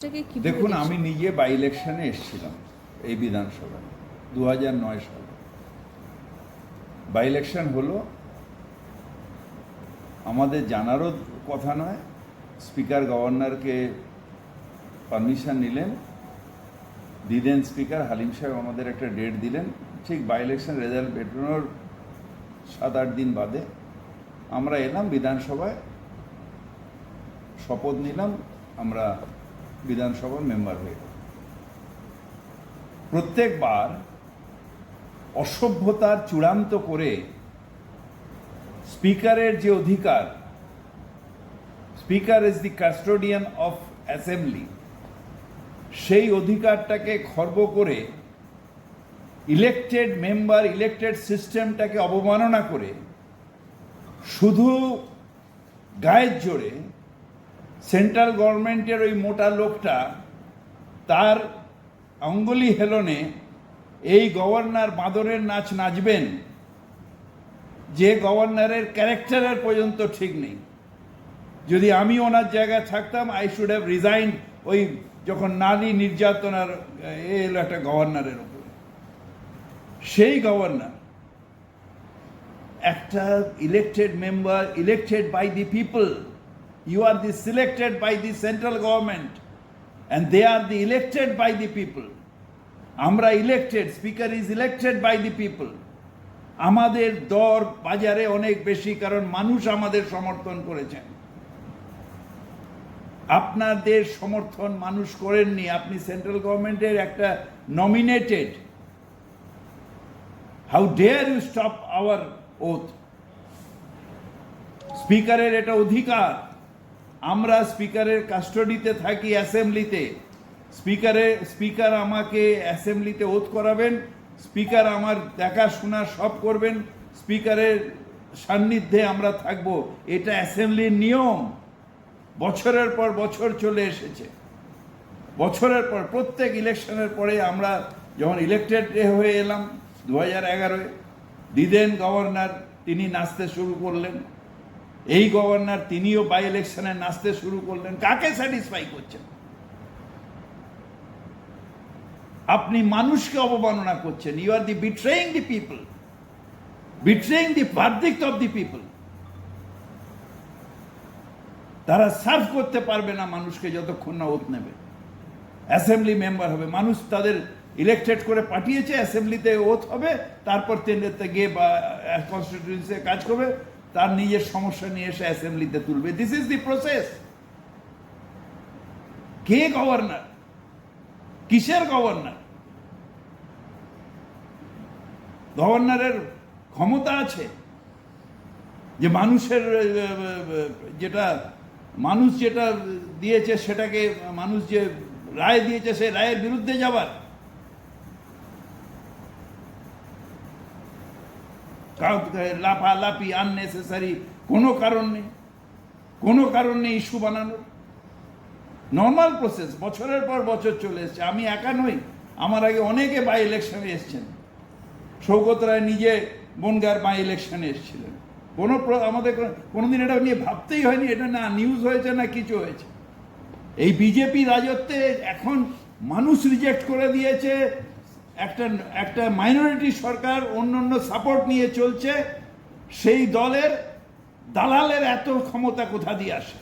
দেখুন আমি নিজে বাই ইলেকশনে এসেছিলাম এই বিধানসভায় দু হাজার নয় সালে। বাই ইলেকশন হলো আমাদের জানারও কথা নয় স্পিকার গভর্নরকে পারমিশন নিলেন দিলেন স্পিকার হালিম সাহেব আমাদের একটা ডেট দিলেন ঠিক বাই ইলেকশন রেজাল্ট বেরোনোর সাত আট দিন বাদে আমরা এলাম বিধানসভায় শপথ নিলাম আমরা বিধানসভার মেম্বার হয়ে। প্রত্যেকবার অসভ্যতার চূড়ান্ত করে স্পিকারের যে অধিকার, speaker is the custodian of assembly সেই অধিকারটাকে খর্ব করে ইলেকটেড মেম্বার ইলেকটেড সিস্টেমটাকে অবমাননা করে শুধু গায়ের জোরে সেন্ট্রাল গভর্নমেন্টের ওই মোটা লোকটা, তার অঙ্গুলি হেলনে এই গভর্নর বাঁদরের নাচ নাচবেন, যে গভর্নরের ক্যারেক্টারের পর্যন্ত ঠিক নেই। যদি আমি ওনার জায়গায় থাকতাম আই শুড হ্যাভ রিজাইন ওই যখন নারী নির্যাতনার, এ এলো একটা গভর্নরের উপরে। সেই গভর্নর, একটা elected member elected by the people you are the selected by the central government and they are the elected by the people. আমরা elected speaker is elected by the people আমাদের দর বাজারে অনেক বেশি কারণ মানুষ আমাদের সমর্থন করেছেন। আপনাদের সমর্থন মানুষ করেননি, আপনি সেন্ট্রাল গভর্নমেন্টের একটা nominated how dare you stop our oath স্পিকারের এটা অধিকার। আমরা স্পিকারের কাস্টডিতে থাকি অ্যাসেম্বলিতে। স্পিকারে, স্পিকার আমাকে অ্যাসেম্বলিতে ওথ করাবেন, স্পিকার আমার দেখাশোনা সব করবেন, স্পিকারের সান্নিধ্যে আমরা থাকব। এটা অ্যাসেম্বলির নিয়ম। বছরের পর বছর চলে এসেছে। বছরের পর, প্রত্যেক ইলেকশনের পরে আমরা যখন ইলেকটেড হয়ে এলাম, দু হাজার এগারোয়, দিদেন গভর্নর তিনি নাচতে শুরু করলেন। এই গভর্নর তিনিও বাই ইলেকশনে নাচতে শুরু করলেন। কাকে স্যাটিসফাই করছেন? আপনি মানুষকে অবমাননা করছেন। You are the betraying the people betraying the verdict of the people তারা সার্ভ করতে পারবে না মানুষকে যতক্ষণ না ওত নেবে। অ্যাসেম্বলি মেম্বার হবে। মানুষ তাদের ইলেকটেড করে পাঠিয়েছে অ্যাসেম্বলিতে ওথ হবে, তারপর তেন্ডেতে গিয়ে বা কনস্টিটিউন্সিতে কাজ করবে। তার নিজের সমস্যা নিয়ে এসে অ্যাসেম্বলিতে তুলবে। দিস ইজ দি প্রসেস কে গভর্নর? কিসের গভর্নর? গভর্নরের ক্ষমতা আছে। যে মানুষের যেটা মানুষ যেটা দিয়েছে সেটাকে, মানুষ যে রায় দিয়েছে সেই রায়ের বিরুদ্ধে যাবার। লাফালাফি আননেসেসারি কোনো কারণ নেই। কোনো কারণ নেই ইস্যু বানানোর। নর্মাল প্রসেস বছরের পর বছর চলে এসছে। আমি একা নই, আমার আগে অনেকে বাই ইলেকশনে এসছেন। সৌগত রায় নিজে বনগার বাই ইলেকশনে এসেছিলেন। কোনো আমাদের কোনো- কোনোদিন এটা নিয়ে ভাবতেই হয়নি, এটা না নিউজ হয়েছে না কিছু হয়েছে। এই বিজেপি রাজত্বে এখন মানুষ রিজেক্ট করে দিয়েছে একটা একটা মাইনরিটি সরকার অন্য অন্য সাপোর্ট নিয়ে চলছে, সেই দলের দালালের এত ক্ষমতা কোথা দিয়ে আসে?